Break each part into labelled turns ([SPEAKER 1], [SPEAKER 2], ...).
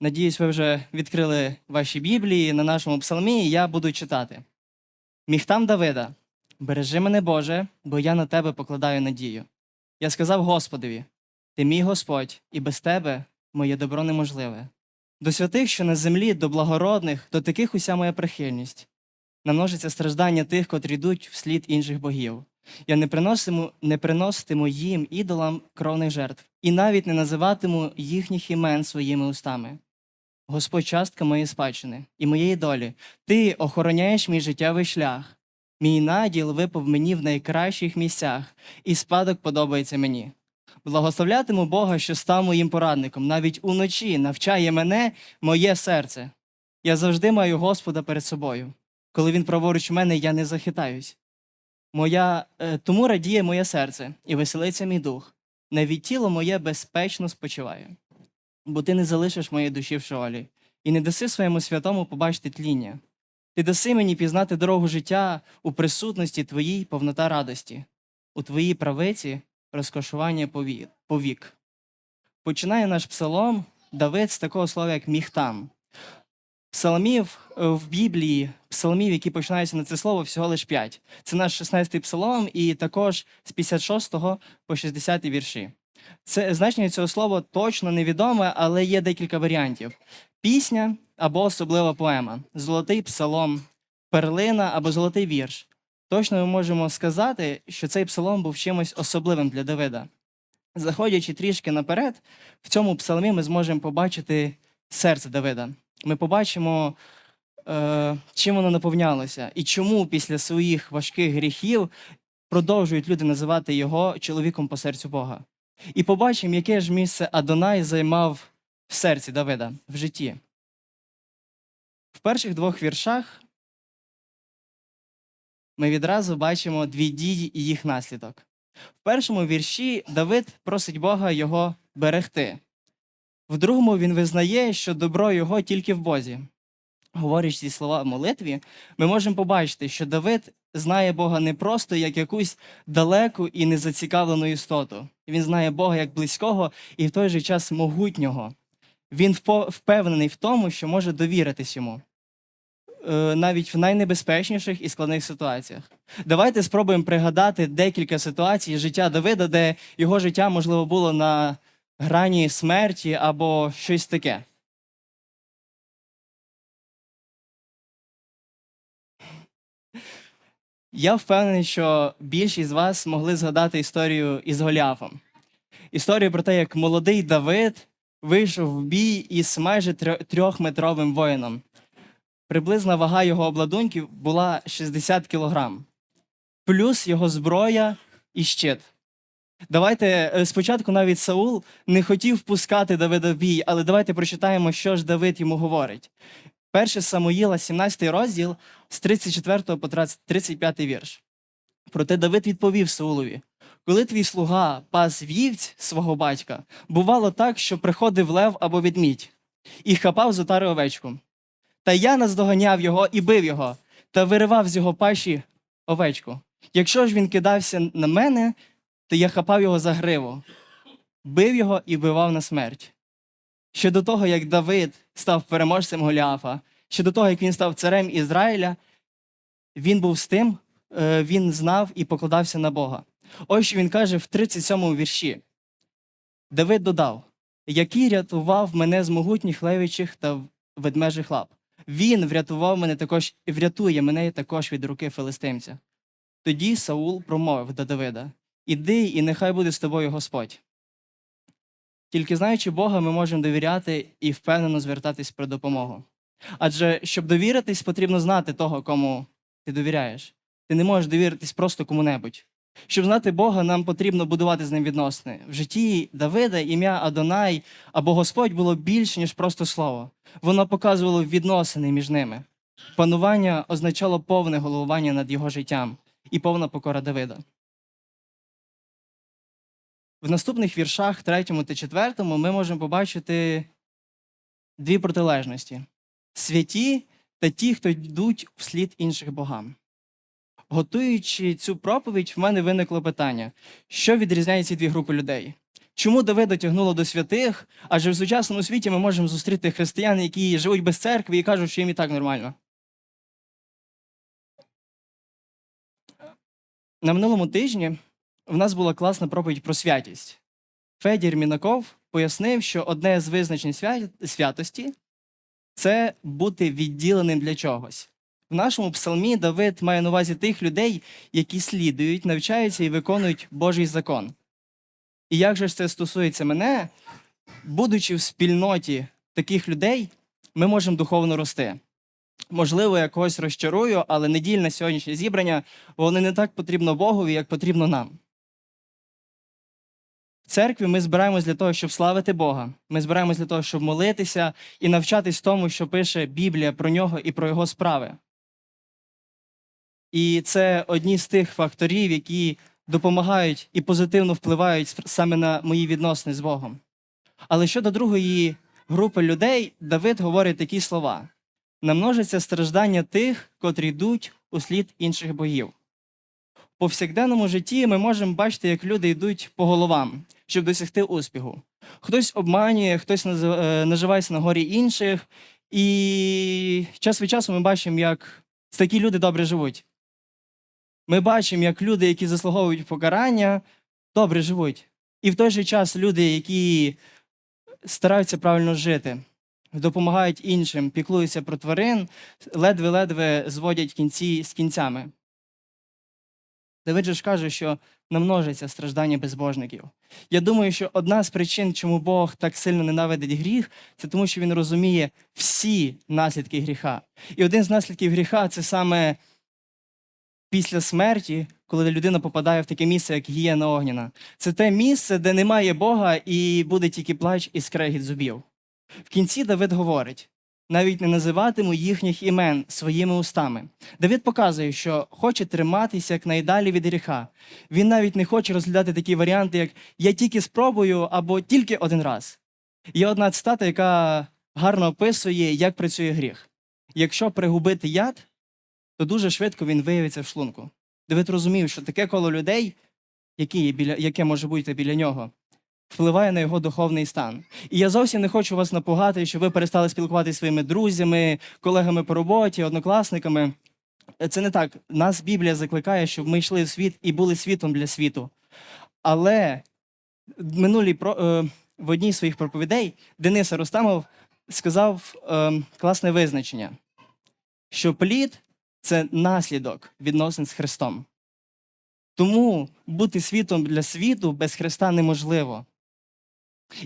[SPEAKER 1] Надіюсь, ви вже відкрили ваші Біблії на нашому псалмі, і я буду читати. Міхтам Давида, бережи мене, Боже, бо я на тебе покладаю надію. Я сказав Господові: Ти мій Господь, і без тебе моє добро неможливе. До святих, що на землі, до благородних, до таких уся моя прихильність. Намножиться страждання тих, котрі йдуть вслід інших богів. Я не приноситиму, не приноситиму їм ідолам кровних жертв, і навіть не називатиму їхніх імен своїми устами. Господь частка моєї спадщини і моєї долі. Ти охороняєш мій життєвий шлях. Мій наділ випав мені в найкращих місцях, і спадок подобається мені. Благословлятиму Бога, що став моїм порадником, навіть уночі навчає мене моє серце. Я завжди маю Господа перед собою. Коли він праворуч мене, я не захитаюсь. Моя, е, тому радіє моє серце і веселиться мій дух. Навіть тіло моє безпечно спочиває. Бо ти не залишиш моєї душі в шолі, і не даси своєму святому побачити тління. Ти даси мені пізнати дорогу життя у присутності твоїй повнота радості, у твоїй правиці розкошування повік. Починає наш псалом Давид з такого слова, як міхтам. Псалмів е, в Біблії, псалмів, які починаються на це слово, всього лише 5. Це наш 16-й псалом, і також з 56 по 60 вірші. Це значення цього слова точно невідоме, але є декілька варіантів: пісня або особлива поема, золотий псалом, перлина або золотий вірш. Точно ми можемо сказати, що цей псалом був чимось особливим для Давида. Заходячи трішки наперед, в цьому псалмі ми зможемо побачити серце Давида. Ми побачимо, е, чим воно наповнялося, і чому після своїх важких гріхів продовжують люди називати його чоловіком по серцю Бога. І побачимо, яке ж місце Адонай займав в серці Давида в житті. В перших двох віршах ми відразу бачимо дві дії і їх наслідок. В першому вірші Давид просить Бога його берегти. В другому він визнає, що добро його тільки в Бозі. Говорячи ці слова в молитві, ми можемо побачити, що Давид знає Бога не просто як якусь далеку і незацікавлену істоту. Він знає Бога як близького і в той же час могутнього. Він впевнений в тому, що може довіритись йому. е, Навіть в найнебезпечніших і складних ситуаціях. Давайте спробуємо пригадати декілька ситуацій життя Давида, де його життя, можливо, було на грані смерті або щось таке. Я впевнений, що більшість з вас могли згадати історію із Голіафом. Історію про те, як молодий Давид вийшов в бій із майже трьохметровим воїном. Приблизна вага його обладунків була 60 кілограм, плюс його зброя і щит. Давайте е, спочатку навіть Саул не хотів пускати Давида в бій, але давайте прочитаємо, що ж Давид йому говорить. Перше Самуїла, 17 розділ з 34 по 35 вірш. Проте Давид відповів Саулові: коли твій слуга пас вівць свого батька, бувало так, що приходив лев або відмідь, і хапав з отари овечку. Та я наздоганяв його і бив його, та виривав з його пащі овечку. Якщо ж він кидався на мене, то я хапав його за гриву, бив його і вбивав на смерть. Ще до того, як Давид став переможцем Голіафа, ще до того, як він став царем Ізраїля, він був з тим, е, він знав і покладався на Бога. Ось що він каже в 37-му вірші. Давид додав: який рятував мене з могутніх левічих та ведмежих лап. Він врятував мене також і врятує мене також від руки филистимця. Тоді Саул промовив до Давида: Іди, і нехай буде з тобою Господь. Тільки знаючи Бога, ми можемо довіряти і впевнено звертатись про допомогу. Адже щоб довіритись, потрібно знати того, кому ти довіряєш. Ти не можеш довіритись просто кому-небудь. Щоб знати Бога, нам потрібно будувати з ним відносини. В житті Давида ім'я Адонай або Господь було більше, ніж просто слово. Воно показувало відносини між ними. Панування означало повне головування над його життям і повна покора Давида. В наступних віршах, третьому та четвертому, ми можемо побачити дві протилежності: святі та ті, хто йдуть вслід інших богам. Готуючи цю проповідь, в мене виникло питання: що відрізняє ці дві групи людей? Чому Давида тягнуло до святих? Адже в сучасному світі ми можемо зустріти християн, які живуть без церкви і кажуть, що їм і так нормально. На минулому тижні в нас була класна проповідь про святість. Федір Мінаков пояснив, що одне з визначень святості це бути відділеним для чогось. В нашому псалмі Давид має на увазі тих людей, які слідують, навчаються і виконують Божий закон. І як же ж це стосується мене, будучи в спільноті таких людей, ми можемо духовно рости. Можливо, я когось розчарую, але недільне сьогоднішнє зібрання воно не так потрібно Богові, як потрібно нам. В церкві ми збираємось для того, щоб славити Бога. Ми збираємось для того, щоб молитися і навчатись тому, що пише Біблія про нього і про його справи. І це одні з тих факторів, які допомагають і позитивно впливають саме на мої відносини з Богом. Але щодо другої групи людей, Давид говорить такі слова: намножиться страждання тих, котрі йдуть у слід інших богів. Повсякденному житті ми можемо бачити, як люди йдуть по головам, щоб досягти успіху. Хтось обманює, хтось е, наживається на горі інших, і час від часу ми бачимо, як такі люди добре живуть. Ми бачимо, як люди, які заслуговують покарання, добре живуть. І в той же час люди, які стараються правильно жити, допомагають іншим, піклуються про тварин, ледве-ледве зводять кінці з кінцями. Давид же ж каже, що намножиться страждання безбожників. Я думаю, що одна з причин, чому Бог так сильно ненавидить гріх, це тому, що він розуміє всі наслідки гріха. І один з наслідків гріха це саме після смерті, коли людина попадає в таке місце, як гієна огняна. Це те місце, де немає Бога, і буде тільки плач і скрегіт зубів. В кінці Давид говорить: навіть не називатиму їхніх імен своїми устами. Давид показує, що хоче триматися якнайдалі від гріха. Він навіть не хоче розглядати такі варіанти, як я тільки спробую або тільки один раз. Є одна цитата, яка гарно описує, як працює гріх. Якщо пригубити яд, то дуже швидко він виявиться в шлунку. Давид розумів, що таке коло людей, які є біля, яке може бути біля нього, впливає на його духовний стан. І я зовсім не хочу вас напугати, що ви перестали спілкуватися своїми друзями, колегами по роботі, однокласниками. Це не так. Нас Біблія закликає, щоб ми йшли в світ і були світом для світу. Але в минулій про, е, в одній з своїх проповідей Денис Ростамов сказав е, класне визначення, що плід це наслідок відносин з Христом. Тому бути світом для світу без Христа неможливо.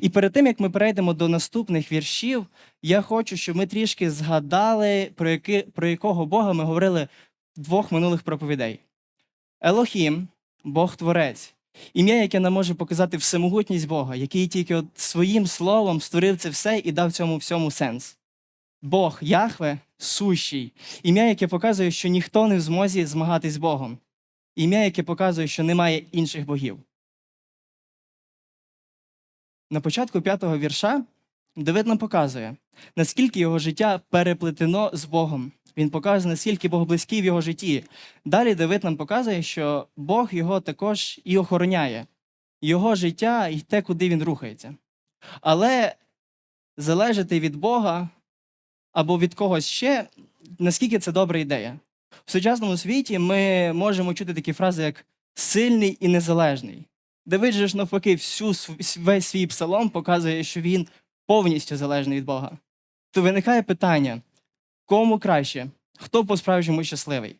[SPEAKER 1] І перед тим, як ми перейдемо до наступних віршів, я хочу, щоб ми трішки згадали, про, яки, про якого Бога ми говорили в двох минулих проповідей. Елохім, Бог Творець, ім'я, яке нам може показати всемогутність Бога, який тільки от своїм словом створив це все і дав цьому всьому сенс. Бог Яхве сущий, ім'я, яке показує, що ніхто не в змозі змагатись з Богом, ім'я, яке показує, що немає інших богів. На початку п'ятого вірша Давид нам показує, наскільки його життя переплетено з Богом. Він показує, наскільки Бог близький в його житті. Далі Давид нам показує, що Бог його також і охороняє, його життя і те, куди він рухається. Але залежати від Бога або від когось ще, наскільки це добра ідея. В сучасному світі ми можемо чути такі фрази, як сильний і незалежний. Давид же ж навпаки, всю весь свій псалом показує, що він повністю залежний від Бога. То виникає питання: кому краще? Хто по-справжньому щасливий?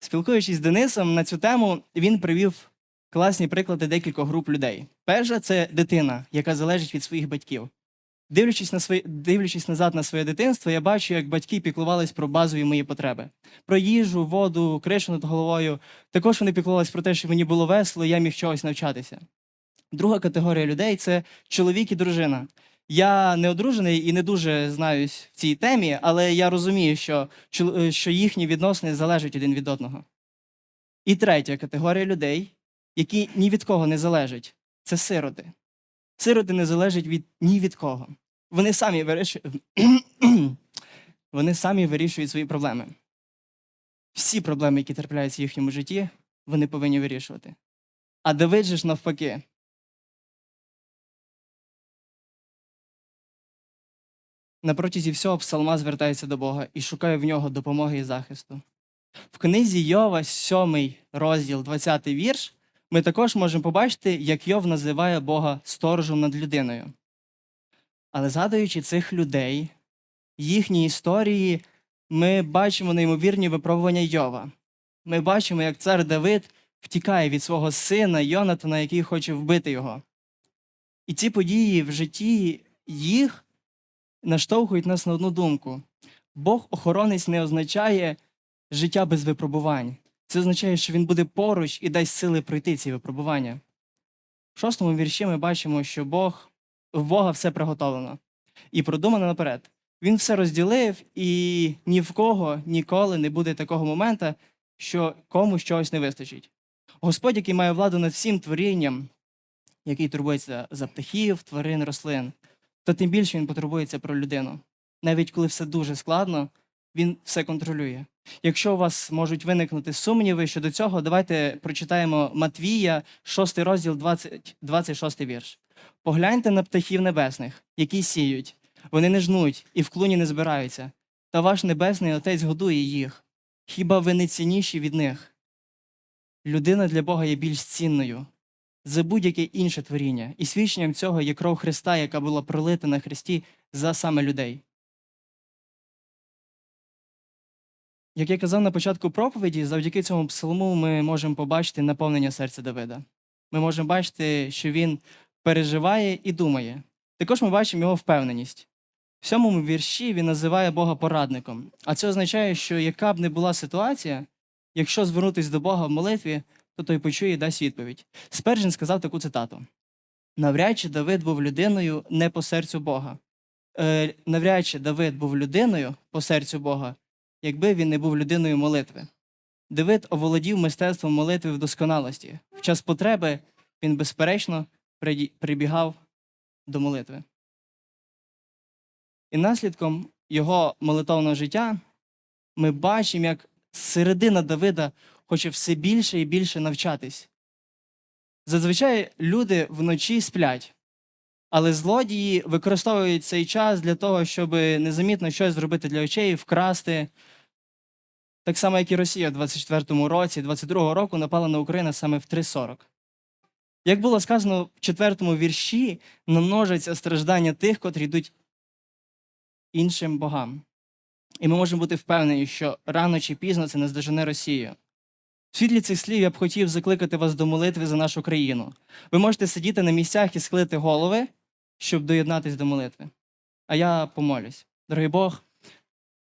[SPEAKER 1] Спілкуючись з Денисом на цю тему, він привів класні приклади декількох груп людей. Перша це дитина, яка залежить від своїх батьків. Дивлячись, на свої, дивлячись назад на своє дитинство, я бачу, як батьки піклувались про базові мої потреби: про їжу, воду, кришу над головою. Також вони піклувались про те, щоб мені було весело, я міг чогось навчатися. Друга категорія людей це чоловік і дружина. Я не одружений і не дуже знаюсь в цій темі, але я розумію, що, е, що їхні відносини залежать один від одного. І третя категорія людей, які ні від кого не залежать, це сироти. Сироти не залежать від ні від кого. Вони самі вирішують, вони самі вирішують свої проблеми. Всі проблеми, які трапляються в їхньому житті, вони повинні вирішувати. А Давид же ж навпаки. На протязі всього псалма звертається до Бога і шукає в нього допомоги і захисту. В книзі Йова, 7 розділ, 20 вірш, ми також можемо побачити, як Йов називає Бога сторожем над людиною. Але згадуючи цих людей, їхні історії, ми бачимо неймовірні випробування Йова. Ми бачимо, як цар Давид втікає від свого сина Йонатана, який хоче вбити його. І ці події в житті їх наштовхують нас на одну думку: Бог охоронець не означає життя без випробувань. Це означає, що він буде поруч і дасть сили пройти ці випробування. В шостому вірші ми бачимо, що Бог, в Бога все приготовлено і продумано наперед. Він все розділив, і ні в кого ніколи не буде такого моменту, що комусь чогось не вистачить. Господь, який має владу над всім творінням, який турбується за птахів, тварин, рослин, то тим більше він потурбується про людину. Навіть коли все дуже складно, він все контролює. Якщо у вас можуть виникнути сумніви щодо цього, давайте прочитаємо Матвія, 6 розділ, 20, 26 вірш. Погляньте на птахів небесних, які сіють, вони не жнуть і в клуні не збираються, та ваш небесний Отець годує їх. Хіба ви не цінніші від них? Людина для Бога є більш цінною за будь-яке інше творіння, і свідченням цього є кров Христа, яка була пролита на Христі за саме людей. Як я казав на початку проповіді, завдяки цьому псалму ми можемо побачити наповнення серця Давида. Ми можемо бачити, що він переживає і думає. Також ми бачимо його впевненість. В сьомому вірші він називає Бога порадником. А це означає, що яка б не була ситуація, якщо звернутися до Бога в молитві, то той почує і дасть відповідь. Спержин сказав таку цитату: навряд чи Давид був людиною не по серцю Бога. Е, навряд чи Давид був людиною по серцю Бога, якби він не був людиною молитви. Давид оволодів мистецтвом молитви в досконалості. В час потреби він, безперечно, прибігав до молитви. І наслідком його молитовного життя ми бачимо, як середина Давида хоче все більше і більше навчатись. Зазвичай люди вночі сплять, але злодії використовують цей час для того, щоб незамітно щось зробити для очей, вкрасти. Так само, як і Росія в 24-му році, 22-го року напала на Україну саме в 3.40. Як було сказано в четвертому вірші, намножаться страждання тих, котрі йдуть іншим богам. І ми можемо бути впевнені, що рано чи пізно це не здожене Росію. В світлі цих слів я б хотів закликати вас до молитви за нашу країну. Ви можете сидіти на місцях і схилити голови, щоб доєднатись до молитви. А я помолюсь. Дорогий Бог,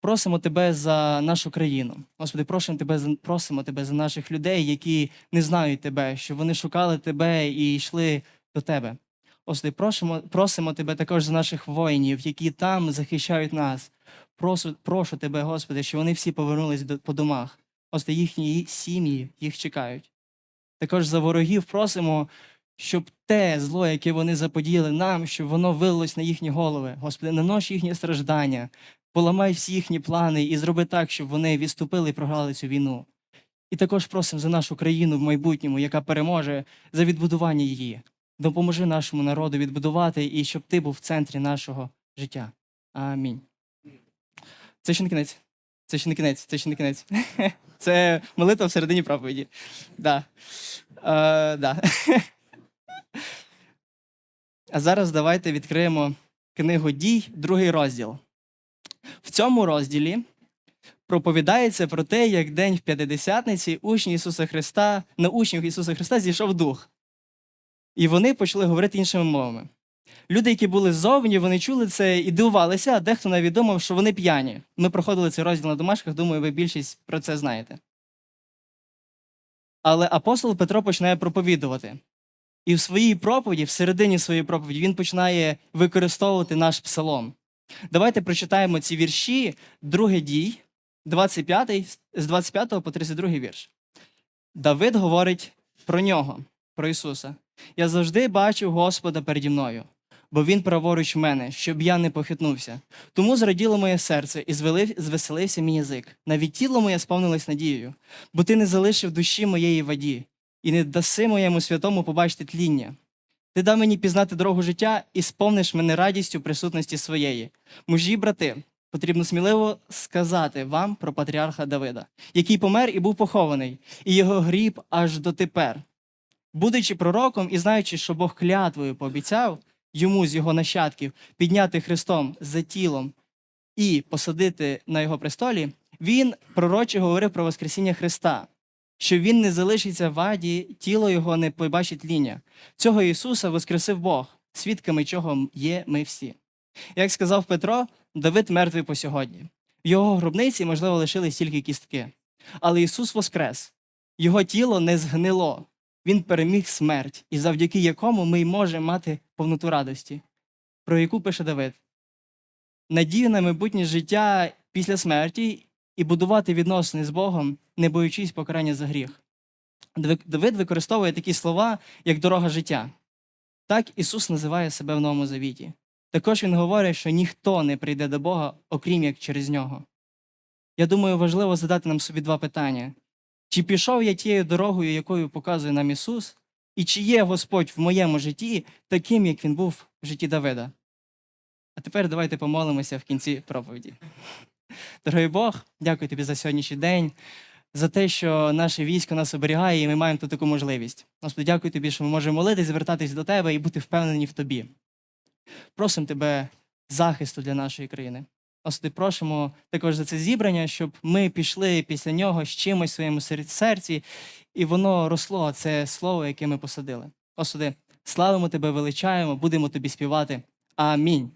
[SPEAKER 1] просимо Тебе за нашу країну. Господи, просимо Тебе, просимо Тебе за наших людей, які не знають Тебе, щоб вони шукали Тебе і йшли до Тебе. Господи, просимо, просимо Тебе також за наших воїнів, які там захищають нас. Прошу, прошу Тебе, Господи, щоб вони всі повернулись до, по домах. Господи, їхні сім'ї їх чекають. Також за ворогів просимо, щоб те зло, яке вони заподіяли нам, щоб воно вилилось на їхні голови. Господи, нанош їхні страждання, поламай всі їхні плани і зроби так, щоб вони відступили і програли цю війну. І також просимо за нашу країну в майбутньому, яка переможе, за відбудування її. Допоможи нашому народу відбудувати і щоб ти був в центрі нашого життя. Амінь. Це ще не кінець. Це ще не кінець, це ще не кінець. Це молитва всередині проповіді. Да. Е, да. А зараз давайте відкриємо книгу дій, другий розділ. В цьому розділі проповідається про те, як день в п'ятидесятниці учні Ісуса Христа, на учнів Ісуса Христа зійшов дух. І вони почали говорити іншими мовами. Люди, які були ззовні, вони чули це і дивувалися, а дехто навіть думав, що вони п'яні. Ми проходили цей розділ на домашках, думаю, ви більшість про це знаєте. Але апостол Петро починає проповідувати. І в своїй проповіді, в середині своєї проповіді, він починає використовувати наш псалом. Давайте прочитаємо ці вірші, друге дій, 25, з 25 по 32 вірш. Давид говорить про нього, про Ісуса. Я завжди бачив Господа переді мною, бо Він праворуч мене, щоб я не похитнувся. Тому зраділо моє серце і звелив, звеселився мій язик. Навіть тіло моє сповнилось надією, бо ти не залишив душі моєї воді, і не даси моєму святому побачити тління. Ти дав мені пізнати дорогу життя і сповниш мене радістю присутності своєї. Мужі, брати, потрібно сміливо сказати вам про патріарха Давида, який помер і був похований, і його гріб аж дотепер. Будучи пророком і знаючи, що Бог клятвою пообіцяв йому з його нащадків підняти Христом за тілом і посадити на його престолі, він пророче говорив про Воскресіння Христа, що він не залишиться в аді, тіло його не побачить ління. Цього Ісуса воскресив Бог, свідками чого є ми всі. Як сказав Петро, Давид мертвий по сьогодні. В його гробниці, можливо, лишились тільки кістки. Але Ісус воскрес, Його тіло не згнило, Він переміг смерть, і завдяки якому ми й можемо мати повноту радості, про яку пише Давид. Надію на майбутнє життя після смерті і будувати відносини з Богом, не боючись покарання за гріх. Давид- використовує такі слова, як дорога життя. Так Ісус називає себе в Новому Завіті. Також Він говорить, що ніхто не прийде до Бога, окрім як через нього. Я думаю, важливо задати нам собі два питання: чи пішов я тією дорогою, якою показує нам Ісус, і чи є Господь в моєму житті таким, як Він був в житті Давида? А тепер давайте помолимося в кінці проповіді. Дорогий Бог, дякую тобі за сьогоднішній день, за те, що наше військо нас оберігає, і ми маємо тут таку можливість. Господи, дякую тобі, що ми можемо молитись, звертатись до тебе і бути впевнені в тобі. Просимо тебе захисту для нашої країни. Господи, просимо також за це зібрання, щоб ми пішли після нього з чимось в своєму серці, і воно росло, це слово, яке ми посадили. Господи, славимо тебе, величаємо, будемо тобі співати. Амінь.